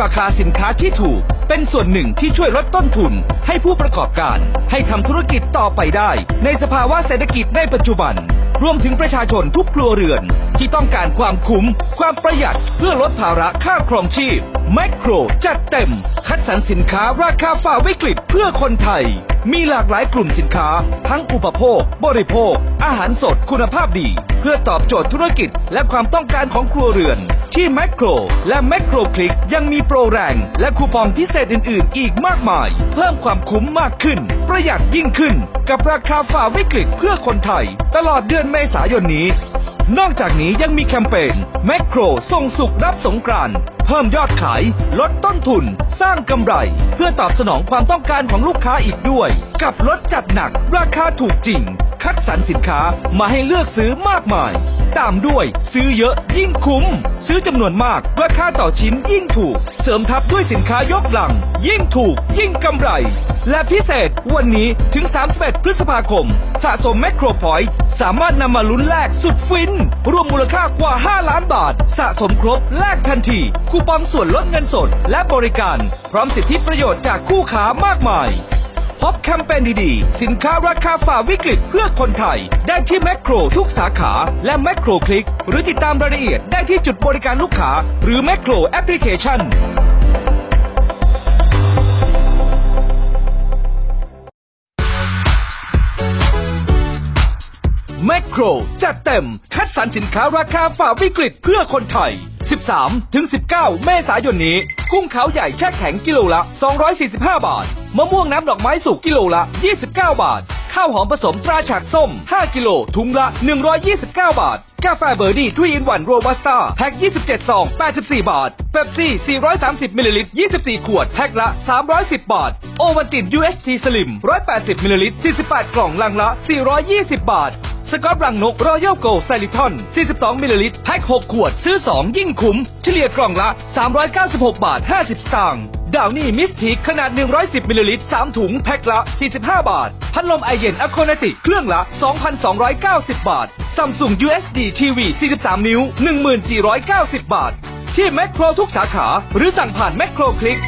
ราคาสินค้าที่ถูก เป็นส่วนหนึ่งที่ช่วยลดต้นทุน ให้ผู้ประกอบการ ให้ทำธุรกิจต่อไปได้ ในสภาวะเศรษฐกิจในปัจจุบัน รวมถึงประชาชนทุกครัวเรือน ที่ต้องการความคุ้ม ความประหยัดเพื่อลดภาระค่าครองชีพแมคโครจัดเต็ม คัดสรรสินค้าราคาฝ่าวิกฤตเพื่อคนไทย มีหลากหลายกลุ่มสินค้า ทั้งอุปโภค บริโภค อาหารสดคุณภาพดี เพื่อตอบโจทย์ธุรกิจและความต้องการของครัวเรือน ที่แมคโครและแมคโครคลิกยังมีโปรแรง และคูปองพิเศษอื่น ๆ อีกมากมาย เพิ่มความคุ้มมากขึ้น ประหยัดยิ่งขึ้น กับราคาฝ่าวิกฤตเพื่อคนไทย ตลอดเดือนเมษายนนี้ นอกจากนี้ยังมีแคมเปญแมคโครส่งสุขรับสงกรานต์เพิ่มยอดขาย ลดต้นทุน สร้างกำไร เพื่อตอบสนองความต้องการของลูกค้าอีกด้วย กับลดจัดหนัก ราคาถูกจริง คัดสรรสินค้ามาให้เลือกซื้อมากมาย ตามด้วย ซื้อเยอะยิ่งคุ้ม ซื้อจำนวนมากราคาต่อชิ้นยิ่งถูก เสริมทับด้วยสินค้ายกหลัง ยิ่งถูก ยิ่งกำไร และพิเศษวันนี้ถึง 31 พฤษภาคม สะสมแมคโครพอยต์สามารถนำมาลุ้นแลกสุดฟิน รวมมูลค่ากว่า 5 ล้านบาท สะสมครบแลกทันที คูปองส่วนลดเงินสด และบริการ พร้อมสิทธิประโยชน์จากคู่ค้ามากมาย พบแคมเปญดีๆ สินค้าราคาฝ่าวิกฤตเพื่อคนไทย ได้ที่แมคโครทุกสาขาและแมคโครคลิก หรือติดตามรายละเอียดได้ที่จุดบริการลูกค้า หรือแมคโครแอปพลิเคชันแมคโครจัดเต็มคัดสรรสินค้าราคาฝ่าวิกฤตเพื่อคนไทย 13 ถึง 19 เมษายนนี้ กุ้งขาวใหญ่แช่แข็งกิโลละ 245 บาท มะม่วงน้ำดอกไม้สุกกิโลละ 29 บาท ข้าวหอมผสมตราฉากส้ม 5 กิโลถุงละ 129 บาท กาแฟเบอร์ดี้ทรีอินวันโรบัสต้าแพ็ค 27 ซอง 84 บาทเป๊ปซี่ 430 มิลลิลิตร 24 ขวด แพ็คละ 310 บาท โอวัลติน UST สลิม180 มิลลิลิตร 48 กล่องลังละ 420 บาท สกอตรังนกรอยัลโกไซริทอน 42 มิลลิลิตร แพ็ค 6 ขวด ซื้อ 2 ยิ่งคุ้ม เฉลี่ยกล่องละ 396 บาท 50 สตางค์ ดาวนี่มิสทีขนาด 110 มิลลิลิตร 3 ถุง แพ็คละ 45 บาท พัดลมไอเย็นอโคนาติเครื่องละ 2,290 บาทซัมซุง USD TV 43 นิ้ว 1490 บาท ที่แมคโครทุกสาขา หรือสั่งผ่านแมคโครคลิก